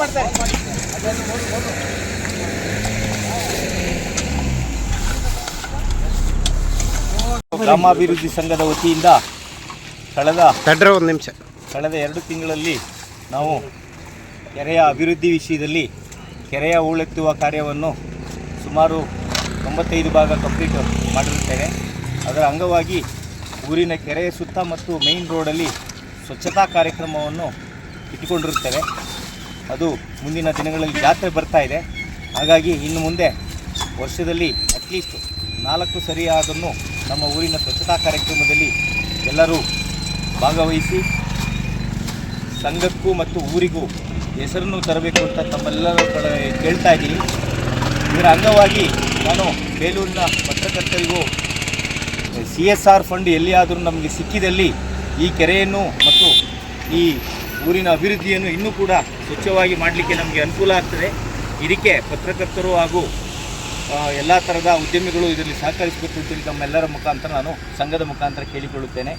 ಮಾಡ್ತಾರೆ. ಗ್ರಾಮಾಭಿವೃದ್ಧಿ ಸಂಘದ ವತಿಯಿಂದ ಕಳೆದ ತಡ್ರ ಒಂದು ನಿಮಿಷ. ಕಳೆದ ಎರಡು ತಿಂಗಳಲ್ಲಿ ನಾವು ಕೆರೆಯ ಅಭಿವೃದ್ಧಿ ವಿಷಯದಲ್ಲಿ ಕೆರೆಯ ಹೂಳೆತ್ತುವ ಕಾರ್ಯವನ್ನು ಸುಮಾರು ತೊಂಬತ್ತೈದು ಭಾಗ ಕಂಪ್ಲೀಟ್ ಮಾಡಿರುತ್ತೇವೆ. ಅದರ ಅಂಗವಾಗಿ ಊರಿನ ಕೆರೆಯ ಸುತ್ತ ಮತ್ತು ಮೇನ್ ರೋಡಲ್ಲಿ ಸ್ವಚ್ಛತಾ ಕಾರ್ಯಕ್ರಮವನ್ನು ಇಟ್ಟುಕೊಂಡಿರುತ್ತೇವೆ. ಅದು ಮುಂದಿನ ದಿನಗಳಲ್ಲಿ ಜಾತ್ರೆ ಬರ್ತಾ ಇದೆ. ಹಾಗಾಗಿ ಇನ್ನು ಮುಂದೆ ವರ್ಷದಲ್ಲಿ ಅಟ್ಲೀಸ್ಟ್ ನಾಲ್ಕು ಸರಿಯಾದನ್ನು ನಮ್ಮ ಊರಿನ ಸ್ವಚ್ಛತಾ ಕಾರ್ಯಕ್ರಮದಲ್ಲಿ ಎಲ್ಲರೂ ಭಾಗವಹಿಸಿ ಸಂಘಕ್ಕೂ ಮತ್ತು ಊರಿಗೂ ಹೆಸರನ್ನು ತರಬೇಕು ಅಂತ ತಮ್ಮೆಲ್ಲರ ಕಡೆ ಕೇಳ್ತಾ ಇದ್ದೀನಿ. ಇದರ ಅಂಗವಾಗಿ ನಾನು ಬೇಲೂರಿನ ಪತ್ರಕರ್ತರಿಗೂ ಸಿ ಎಸ್ ಆರ್ ಫಂಡ್ ಎಲ್ಲಿಯಾದರೂ ನಮಗೆ ಸಿಕ್ಕಿದಲ್ಲಿ ಈ ಕೆರೆಯನ್ನು ಮತ್ತು ಈ ಊರಿನ ಅಭಿವೃದ್ಧಿಯನ್ನು ಇನ್ನೂ ಕೂಡ ಸ್ವಚ್ಛವಾಗಿ ಮಾಡಲಿಕ್ಕೆ ನಮಗೆ ಅನುಕೂಲ ಆಗ್ತದೆ. ಇದಕ್ಕೆ ಪತ್ರಕರ್ತರು ಹಾಗೂ ಎಲ್ಲ ಥರದ ಉದ್ಯಮಿಗಳು ಇದರಲ್ಲಿ ಸಹಕರಿಸಬೇಕು ಅಂತೇಳಿ ತಮ್ಮೆಲ್ಲರ ಮುಖಾಂತರ ನಾನು ಸಂಘದ ಮುಖಾಂತರ ಕೇಳಿಕೊಳ್ಳುತ್ತೇನೆ.